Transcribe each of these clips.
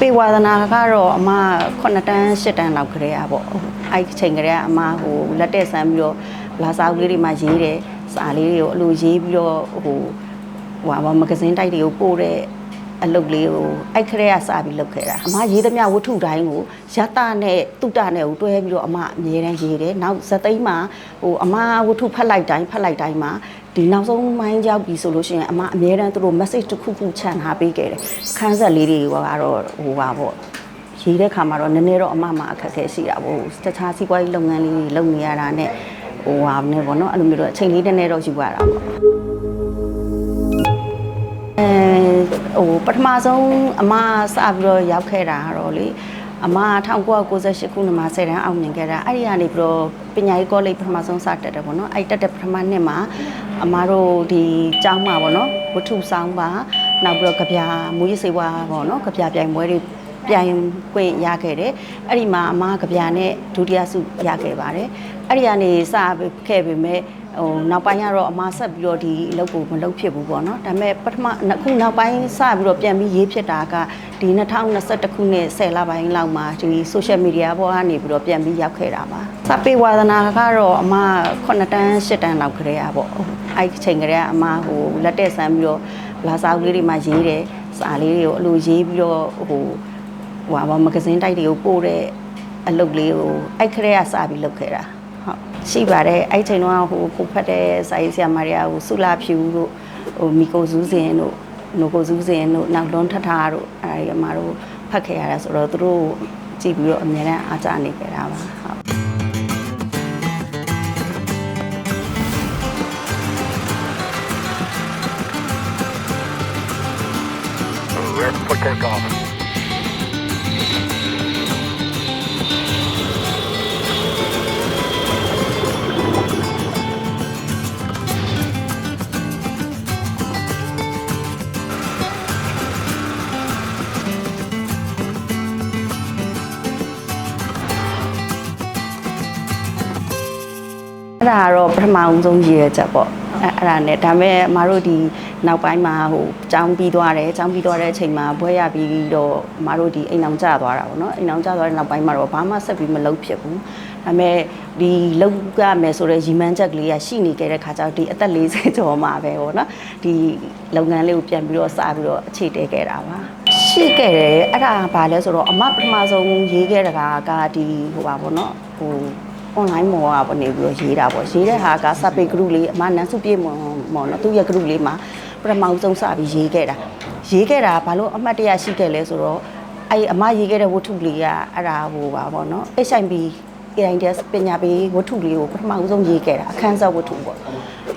ပေဝါသနာကတော့အမ9တန်း10တန်းလောက်ခရေอ่ะပေါ့အဲ့ဒီချိန်ကလေးကအမဟိုလက်တက်ဆန်းပြီးတော့လာစာအုပ်လေးတွေမှာရေးတယ်စာလေးတွေကိုအလိုရေးပြီးတော့ဟိုဟိုဟာမဂဇင်းတိုက်တွေကိုပို့တဲ့ အလုပ်လေးကိုအဲ့ခရေကစပြီးလုပ်ခဲ့တာအမရေးသမျှဝတ္ထုတိုင်းကိုရတနဲ့တုတနဲ့ကိုတွဲပြီးတော့အမအမြဲတမ်းရေးတယ်နောက်ဇသိမ်းမှာဟိုအမဝတ္ထုဖတ်လိုက်တိုင်းဖတ်လိုက်တိုင်းမှာဒီနောက်ဆုံးမိုင်းရောက်ပြီဆိုလို့ရှိရင်အမအမြဲတမ်းသူတို့ message တစ်ခုခုချန်ထားပေးခဲ့တယ်ခန်းဆက်လေးတွေကတော့ဟိုပါပေါ့ရေးတဲ့ခါမှာတော့နည်းနည်းတော့အမမအခက်အခဲရှိတာပေါ့တခြားစီးပွားရေးလုပ်ငန်းလေးတွေလုပ်နေရတာနဲ့ဟိုဟာနဲ့ပေါ့နော်အဲ့လိုမျိုးတော့အချိန်လေးနည်းနည်းတော့ယူရတာပေါ့အဲ ဟိုပထမဆုံးအမစပြီးတော့ရောက်ခဲ့တာကတော့လေအမ1998ခုနှစ်မှာ10တန်းအောင်မြင်ခဲ့တာအဲ့ဒီကနေပြီးတော့ပညာရေးကောလိပ်ပထမဆုံးစတက်တယ်ပေါ့နော်အဲ့တက်တဲ့ပထမနှစ်မှာအမတို့ဒီကျောင်းမှာပေါ့နော်ဝတ္ထုဆောင်ပါနောက်ပြီးတော့ကြပြမူရစေဝါပေါ့နော်ကြပြပြိုင်ပွဲတွေပြိုင်ခွင့်ရခဲ့တယ်အဲ့ဒီမှာအမကဗျာနဲ့ဒုတိယဆုရခဲ့ပါတယ်အဲ့ဒီကနေစခဲ့ပေမဲ့ ဟိုနောက်ပိုင်းကတော့အမဆက်ပြီးတော့ဒီအလုပ်ကိုမလုပ်ဖြစ်ဘူးပေါ့နော်ဒါပေမဲ့ပထမအခုနောက်ပိုင်းစပြီးတော့ပြန်ပြီးရေးဖြစ်တာကဒီ2021ခုနှစ်10လပိုင်းလောက်မှာဒီ social media ပေါ်ကနေပြီးတော့ပြန်ပြီးရောက်ခဲ့တာပါစပေဝါသနာကတော့အမ9တန်း10တန်းလောက်ခရေอ่ะပေါ့အဲ့ဒီချိန်ကလေးကအမဟိုလက်တက်ဆန်းပြီးတော့လာစာအုပ်လေးတွေမှာရေးတယ်စာလေးတွေကိုအလိုရေးပြီးတော့ဟိုဟိုဟာမဂဇင်းတိုက်တွေကိုပို့တဲ့အလုပ်လေးကိုအဲ့ခရက်ရစပြီးလုပ်ခဲ့တာ ဟုတ်ရှိပါတယ်အဲ့ချိန်တော့ဟိုကိုဖတ်တဲ့စာရေးဆရာမတွေကဟိုဆုလာဖြူတို့ဟိုမီကိုစူးစင်တို့နိုကိုစူးစင်တို့နောက်လွန်ထထတို့အဲ့ဒီအမတို့ဖတ်ခဲ့ရတာဆိုတော့သူတို့ကြည့်ပြီးတော့အများနဲ့အားကြနေကြတာပါဟုတ် We're for ဒါကတော့ပထမအောင်ဆုံးရည်ရချက်ပေါ့အဲ့အဲ့ဒါနဲ့ဒါပေမဲ့အမတို့ဒီနောက်ပိုင်းမှာဟိုចောင်းပြီးသွားတယ်ចောင်းပြီးသွားတဲ့အချိန်မှာဘွဲရပြီးတော့အမတို့ဒီအိမ်အောင်ကျသွားတာပေါ့နော်အိမ်အောင်ကျသွားတဲ့နောက်ပိုင်းမှာတော့ဘာမှဆက်ပြီးမလုပ်ဖြစ်ဘူးဒါပေမဲ့ဒီလောက်ကမယ်ဆိုတော့ရီမန်းချက်ကလေးကရှိနေခဲ့တဲ့ခါကျတော့ဒီအသက်40ကျော်မှာပဲပေါ့နော်ဒီလုပ်ငန်းလေးကိုပြန်ပြီးတော့စပြီးတော့အခြေတည်ခဲ့တာပါရှိခဲ့တယ်အဲ့ဒါဘာလဲဆိုတော့အမပထမဆုံးရေးခဲ့တာကဒီဟိုပါပေါ့နော်ဟို online မော်ကပေါ့နေပြီးတော့ရေးတာပေါ့ရေးတဲ့ဟာက subpage group လေးအမနန်းစုပြေမော်မော်နော်သူ့ရဲ့ group လေးမှာပထမဆုံးစပြီးရေးခဲ့တာရေးခဲ့တာဘာလို့အမှတ်တရရှိခဲ့လဲဆိုတော့အဲ့အမရေးခဲ့တဲ့ဝတ္ထုလေးကအဲ့ဒါဟိုပါပေါ့နော် HIP AIDS ပညာပေးဝတ္ထုလေးကိုပထမဆုံးရေးခဲ့တာအခန်းစားဝတ္ထုပေါ့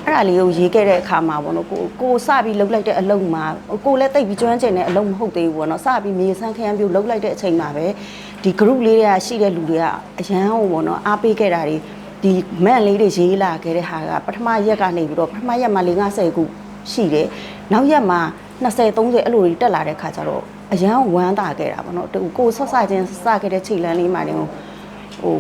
အဲ့ဒါလေးကိုရေးခဲ့တဲ့အခါမှာပေါ့နော်ကိုကိုစပြီးလှုပ်လိုက်တဲ့အလုပ်မှာကိုလည်းတိတ်ပြီးကျွမ်းကျင်တဲ့အလုပ်မဟုတ်သေးဘူးပေါ့နော်စပြီးမြေဆန်းခရမ်းပြိုလှုပ်လိုက်တဲ့အချိန်မှာပဲ ဒီ group လေးတွေကရှိတဲ့လူတွေကအရန်ဟိုပေါ့နော်အားပေးခဲ့တာတွေဒီမန့်လေးတွေရေးလာခဲ့တဲ့ဟာကပထမရက်ကနေပြီးတော့ပထမရက်မှာ၄50ခုရှိတယ်နောက်ရက်မှာ20 30အဲ့လိုတွေတက်လာတဲ့ခါကျတော့အရန်ဝမ်းသာခဲ့တာပေါ့နော်တူကိုဆက်စချင်းစခဲ့တဲ့ချိန်လန်းလေးမှလည်းဟို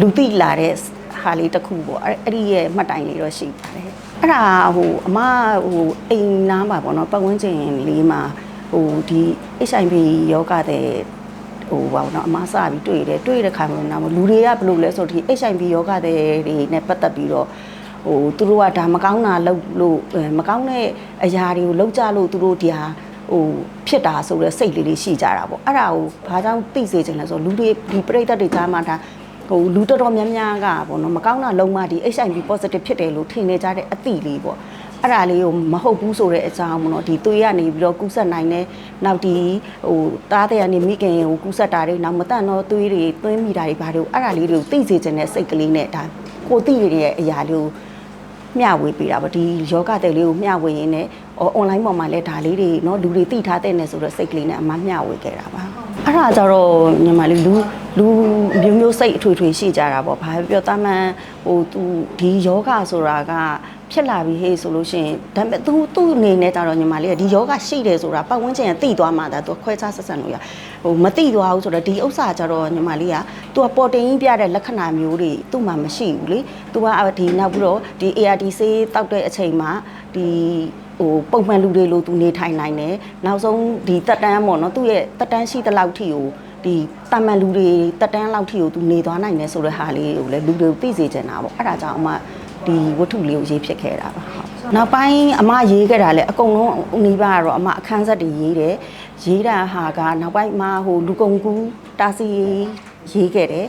လူသိလာတဲ့ဟာလေးတစ်ခုပေါ့အဲ့အဲ့ဒီရဲ့မှတ်တိုင်လေးတော့ရှိပါတယ်အဲ့ဒါဟိုအမဟိုအိမ်နားမှာပေါ့နော်ပတ်ဝန်းကျင်လေးမှာဟိုဒီ HIV ယောဂတဲ့ ဟိုပါတော့အမစပြီးတွေ့တယ်တွေ့တဲ့ခါမှာတော့လူတွေကဘယ်လိုလဲဆိုတော့ဒီ HIV ယောဂတဲ့တွေနဲ့ပတ်သက်ပြီးတော့ဟိုသူတို့ကဒါမကောင်းတာလုပ်လို့မကောင်းတဲ့အရာတွေကိုလုပ်ကြလို့သူတို့ဒီဟာဟိုဖြစ်တာဆိုတော့စိတ်လေးလေးရှိကြတာပေါ့အဲ့ဒါကိုဘာကြောင့်သိစေချင်လဲဆိုတော့လူတွေဒီပြိတ္တတွေကြားမှာဒါဟိုလူတော်တော်များများကပေါ့နော်မကောင်းတာလုံးမဒီ HIV positive ဖြစ်တယ်လို့ထင်နေကြတဲ့အသည့်လေးပေါ့ အဲ့ဒါလေးကိုမဟုတ်ဘူးဆိုတဲ့အကြောင်းပေါ့နော်ဒီသွေးရနေပြီးတော့ကူးဆက်နိုင်တဲ့နောက်ဒီဟိုတားတဲ့ကနေမိခင်ကိုကူးဆက်တာတွေနောက်မတန့်တော့သွေးတွေသွင်းမိတာတွေဘာတွေအဲ့ဒါလေးတွေကိုသိစေချင်တဲ့စိတ်ကလေးနဲ့ဒါကိုသိရတဲ့အရာလေးကိုမျှဝေပေးတာပေါ့ဒီယောဂတဲ့လေးကိုမျှဝေရင်းနဲ့ အွန်လိုင်းပေါ်မှာလည်းဒါလေးတွေเนาะလူတွေသိထားတဲ့နဲ့ဆိုတော့စိတ်ကလေးနဲ့အမမျှဝေခဲ့တာပါအဲ့ဒါကြတော့ညီမလေးလူလူမျိုးမျိုးစိတ်အထွေထွေရှိကြတာပေါ့ဘာပဲပြောတာမှန်ဟိုသူဒီယောဂဆိုတာကဖြစ်လာပြီဟေးဆိုလို့ရှိရင်ဒါပေမဲ့ तू သူ့အနေနဲ့ကြတော့ညီမလေးကဒီယောဂရှိတယ်ဆိုတာပတ်ဝန်းကျင်ကသိသွားမှဒါ तू ခွဲခြားဆက်ဆံလို့ရဟိုမသိသွားဘူးဆိုတော့ဒီဥစ္စာကြတော့ညီမလေးက तू ကပေါ်တင်ကြီးပြတဲ့လက္ခဏာမျိုးတွေသူ့မှာမရှိဘူးလေ तू ကဒီနောက်ပြီးတော့ဒီ ARD ဆေးတောက်တဲ့အချိန်မှာဒီ ဟဟိုပုံမှန်လူတွေလိုသူနေထိုင်နိုင်တယ်နောက်ဆုံးဒီတက်တန်းပေါ့နော်သူ့ရဲ့တက်တန်းရှိတဲ့လောက်ထိကိုဒီတာမန်လူတွေတက်တန်းလောက်ထိကိုသူနေသွားနိုင်တယ်ဆိုတဲ့ဟာလေးကိုလည်းလူတွေကိုသိစေချင်တာပေါ့အဲ့ဒါကြောင့်အမဒီဝတ္ထုလေးကိုရေးဖြစ်ခဲ့တာပါဟုတ်နောက်ပိုင်းအမရေးခဲ့တာလည်းအကုန်လုံးနီးပါးကတော့အမအခန်းဆက်တွေရေးတယ်ရေးတာဟာကနောက်ပိုင်းမှာဟိုလူကုန်ကူးတာစီရေးခဲ့တယ်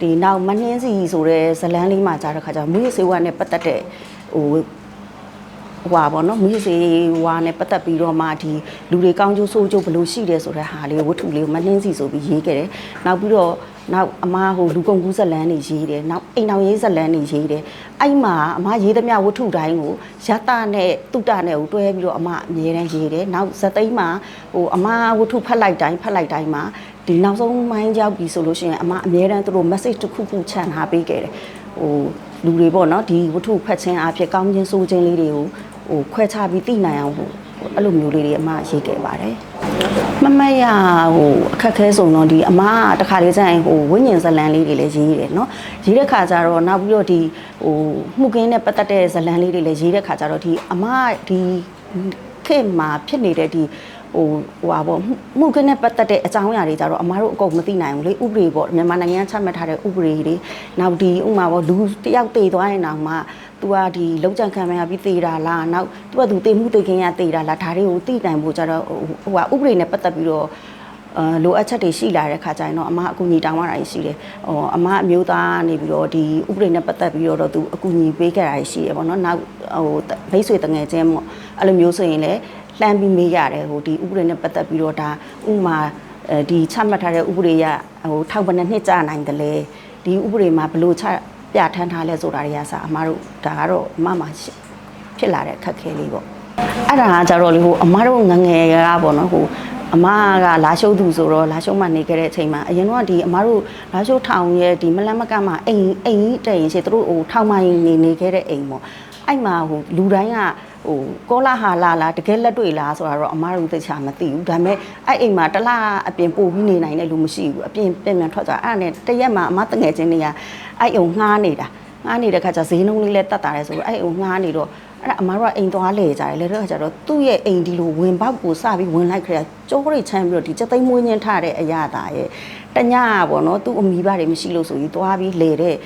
ဒီနောက်မနှင်းစီဆိုတဲ့ဇလန်းလေးမှာကြားတဲ့ခါကျတော့မူရစေဝါနဲ့ပတ်သက်တဲ့ဟို ဟွာပေါ့နော်မူရစေဝါနဲ့ပတ်သက်ပြီးတော့မှဒီလူတွေကောင်းကျိုးဆိုးကျိုးဘယ်လိုရှိတယ်ဆိုတဲ့ဟာလေးဝတ္ထုလေးကိုမနှင်းစီဆိုပြီးရေးခဲ့တယ်နောက်ပြီးတော့နောက်အမဟိုလူကုန်ကူးဇလန်းတွေရေးတယ်နောက်အိမ်တော်ရေးဇလန်းတွေရေးတယ်အဲ့မှာအမရေးသမျှဝတ္ထုတိုင်းကိုရတနဲ့တုတနဲ့ကိုတွဲပြီးတော့အမအမြဲတမ်းရေးတယ်နောက်ဇသိမ်းမှာဟိုအမဝတ္ထုဖတ်လိုက်တိုင်းဖတ်လိုက်တိုင်းမှာဒီနောက်ဆုံးမိုင်းရောက်ပြီဆိုလို့ရှိရင်အမအမြဲတမ်းသူတို့ message တစ်ခုခုချန်ထားပေးခဲ့တယ်ဟိုလူတွေပေါ့နော်ဒီဝတ္ထုဖတ်ခြင်းအဖြစ်ကောင်းခြင်းဆိုးခြင်းလေးတွေကို ဟိုခွဲခြားပြီးသိနိုင်အောင်ဟိုအဲ့လိုမျိုးလေးတွေအမရေးခဲ့ပါတယ်မမရဟိုအခက်ခဲဆုံးတော့ဒီအမကတခါလေးကျရင်ဟိုဝိညာဉ်ဇလံလေးတွေလည်းရေးတယ်နော်ရေးတဲ့ခါကျတော့နောက်ပြီးတော့ဒီဟိုမှုကင်းနဲ့ပတ်သက်တဲ့ဇလံလေးတွေလည်းရေးတဲ့ခါကျတော့ဒီအမဒီခေတ်မှာဖြစ်နေတဲ့ဒီဟိုဟိုပါပေါ့မှုမှုကင်းနဲ့ပတ်သက်တဲ့အကြောင်းအရာတွေကြတော့အမားတို့အကုန်မသိနိုင်ဘူးလေဥပဒေပေါ့မြန်မာနိုင်ငံချမှတ်ထားတဲ့ဥပဒေတွေနောက်ဒီဥပမာပေါ့လူတစ်ယောက်တည်သွားရင်တော့မှ သူကဒီလုံခြံခံမရပြီးသေတာလားနောက်သူကသူသေမှုသေခင်ရသေတာလားဒါတွေကိုသိနိုင်ဖို့ကြတော့ဟိုကဥပဒေနဲ့ပတ်သက်ပြီးတော့အဲလိုအပ်ချက်တွေရှိလာတဲ့ခါကျရင်တော့အမအကူညီတောင်းရတာရှိတယ်။ဟောအမအမျိုးသားနေပြီးတော့ဒီဥပဒေနဲ့ပတ်သက်ပြီးတော့သူအကူညီပေးခဲ့တာရှိရပေါ့နော်။နောက်ဟိုမိတ်ဆွေတငယ်ချင်းပေါ့အဲ့လိုမျိုးဆိုရင်လည်းလှမ်းပြီးမေးရတယ်ဟိုဒီဥပဒေနဲ့ပတ်သက်ပြီးတော့ဒါဥမာဒီချမှတ်ထားတဲ့ဥပဒေရဟိုထောက်ပံ့နှစ်ကြာနိုင်တယ်လေ။ဒီဥပဒေမှာဘလို့ချ ပြဋ္ဌာန်းထားလဲဆိုတာတွေကစအမတို့ဒါကတော့အမမှာဖြစ်လာတဲ့အခက်အခဲလေးပေါ့အဲ့ဒါကကြတော့လေဟိုအမတို့ငငယ်ကပေါ့နော်ဟိုအမကလာရှုပ်သူဆိုတော့လာရှုပ်မှနေခဲ့တဲ့အချိန်မှာအရင်တော့ဒီအမတို့လာရှုပ်ထောင်ရဲ့ဒီမလန့်မကမှာအိမ်အိမ်ကြီးတည်ရင်ရှိသူတို့ဟိုထောင်မိုင်းနေနေခဲ့တဲ့အိမ်ပေါ့အဲ့မှာဟိုလူတိုင်းက ဟိုကောလာဟာလာလားတကယ်လက်တွေ့လားဆိုတာတော့အမတို့သိချာမသိဘူးဒါပေမဲ့အဲ့အိမ်မှာတစ်လားအပြင်ပို့ပြီးနေနိုင်တဲ့လူမရှိဘူးအပြင်ပြန်ပြန်ထွက်သွားအဲ့ဒါနဲ့တရက်မှာအမတငယ်ချင်းတွေကအဲ့အိမ်ငှားနေတာငှားနေတဲ့ခါကျဈေးနှုန်းလေးလည်းတက်တာတယ်ဆိုတော့အဲ့အိမ်ငှားနေတော့အဲ့ဒါအမတို့ကအိမ်သွားလေကြတယ်လေတော့ခါကျတော့သူ့ရဲ့အိမ်ဒီလိုဝင်ပေါက်ကိုစပြီးဝင်လိုက်ခရကျိုးရိတ်ချမ်းပြီးတော့ဒီစက်သိမ်းမွေးညင်းထားတဲ့အရာတာရဲ့တညပေါ့နော်သူ့အမိဘတွေမရှိလို့ဆိုပြီးသွားပြီးလေတဲ့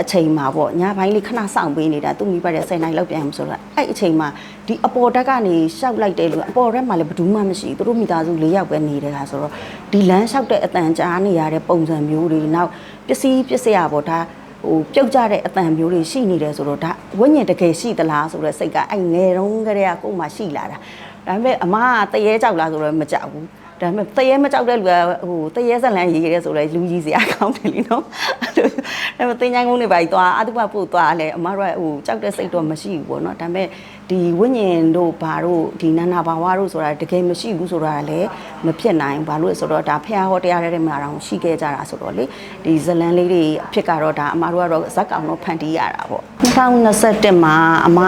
အချိန်မှာပေါ့ညပိုင်းလေးခဏစောင့်ပေးနေတာသူ့မိဘတွေ10နိုင်လောက်ပြန်မှဆိုတော့အဲ့အချိန်မှာဒီအပေါ်တက်ကနေရှောက်လိုက်တဲ့လူအပေါ်တက်မှာလည်းဘယ်သူမှမရှိဘူးသူတို့မိသားစု၄ယောက်ပဲနေတဲ့ခါဆိုတော့ဒီလမ်းလျှောက်တဲ့အတန်ကြားနေရတဲ့ပုံစံမျိုးတွေနောက်ပစ္စည်းပစ္စယပေါ့ဒါဟိုပြုတ်ကြတဲ့အတန်မျိုးတွေရှိနေတယ်ဆိုတော့ဒါဝိညာဉ်တကယ်ရှိသလားဆိုတော့စိတ်ကအဲ့ငယ်တုန်းကတည်းကကိုယ်မှရှိလာတာဒါပေမဲ့အမကတရေကြောက်လားဆိုတော့မကြောက်ဘူး ဒါပေမဲ့တရေမကြောက်တဲ့လူကဟိုတရေဇလန်ရေးရဲဆိုတော့လူကြီးစရာကောင်းတယ်လीနော်အဲ့လိုဒါပေမဲ့တင်ချိုင်းကုန်းတွေပါကြီးသွားအတုပပို့သွားလဲအမတို့ကဟိုကြောက်တဲ့စိတ်တော့မရှိဘူးပေါ့နော်ဒါပေမဲ့ဒီဝိညာဉ်တို့ဘာတို့ဒီနန္နာဘာဝတို့ဆိုတာတကယ်မရှိဘူးဆိုတာလည်းမဖြစ်နိုင်ဘာလို့လဲဆိုတော့ဒါဖះဟောတရားတဲ့မှာတော့ရှိခဲ့ကြတာဆိုတော့လေဒီဇလန်လေးတွေအဖြစ်ကတော့ဒါအမတို့ကတော့ဇက်ကောင်တော့ဖန်တီးရတာပေါ့2021မှာအမ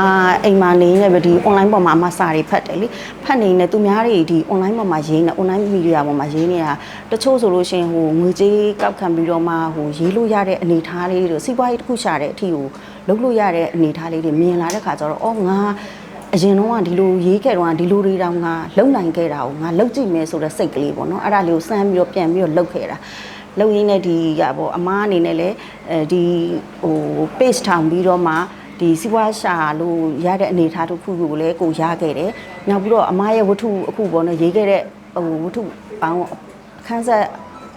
အိမ်မှာနေနေပဲဒီ online ပေါ်မှာအမစာတွေဖတ်တယ်လေဖတ်နေနေသူများတွေဒီ online ပေါ်မှာရေးနေ online media ပေါ်မှာရေးနေတာတချို့ဆိုလို့ရှိရင်ဟိုငွေကြေးကောက်ခံပြီးတော့မှဟိုရေးလို့ရတဲ့အနေအထားလေးတွေစီးပွားရေးတစ်ခုရှာတဲ့အထီကို လုပ်လို့ရတဲ့အနေအထားလေးတွေမြင်လာတဲ့ခါကျတော့အော်ငါအရင်တော့ကဒီလိုရေးခဲ့တော့ဒီလိုတွေတောင်ငါလုံနိုင်ခဲ့တာကိုငါလုံကြည့်မယ်ဆိုတဲ့စိတ်ကလေးပေါ့နော်အဲ့ဒါလေးကိုစမ်းပြီးတော့ပြန်ပြီးတော့လုပ်ခဲ့တာလုံရင်းနဲ့ဒီကပေါ့အမားအနေနဲ့လည်းအဲဒီဟို page ထောင်ပြီးတော့မှဒီစီးပွားရှာလို့ရတဲ့အနေအထားတစ်ခုကိုလည်းကိုရခဲ့တယ်။နောက်ပြီးတော့အမားရဲ့ဝတ္ထုအခုပေါ့နော်ရေးခဲ့တဲ့ဟိုဝတ္ထုပေါင်းအခန်းဆက်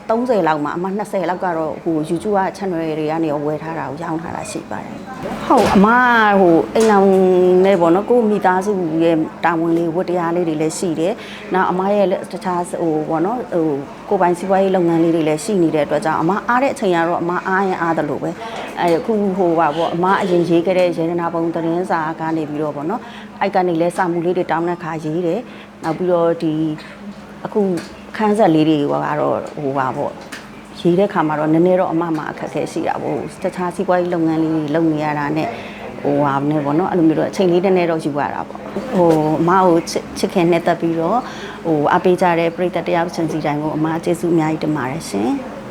30လောက်မှာအမ20လောက်ကတော့ဟို YouTube က channel တွေကနေဝယ်ထားတာကိုရောင်းထားတာရှိပါတယ်။ဟုတ်အမဟိုအိမ်အောင်နဲ့ပေါ့နော်ကိုမိသားစုရဲ့တာဝန်လေးဝတ္တရားလေးတွေလည်းရှိတယ်။နောက်အမရဲ့တခြားဟိုပေါ့နော်ဟိုကိုပိုင်စီးပွားရေးလုပ်ငန်းလေးတွေလည်းရှိနေတဲ့အတွက်ကြောင့်အမအားတဲ့အချိန်ကတော့အမအားရင်အားတယ်လို့ပဲအဲအခုဟိုပါပေါ့အမအရင်ရေးခဲ့တဲ့ရေဒနာပုံသတင်းစာကနေပြီးတော့ပေါ့နော်အဲ့ကနေလဲစာမှုလေးတွေတောင်းတဲ့ခါရေးတယ်။နောက်ပြီးတော့ဒီ အခုခန်းဆက်လေးတွေကတော့ဟိုပါပေါ့ရေးတဲ့ခါမှာတော့နည်းနည်းတော့အမမအခက်အခဲရှိတာပေါ့တခြားစီးပွားရေးလုပ်ငန်းလေးတွေလုပ်နေရတာနဲ့ဟိုဟာနဲ့ပေါ့နော်အဲ့လိုမျိုးတော့အချိန်လေးတည်းနဲ့တော့ယူရတာပေါ့ဟိုအမကိုချစ်ခင်နဲ့တက်ပြီးတော့ဟိုအပေးကြတဲ့ပြည်သက်တရားချင်းစီတိုင်းကိုအမကျေးဇူးအများကြီးတင်ပါတယ်ရှင်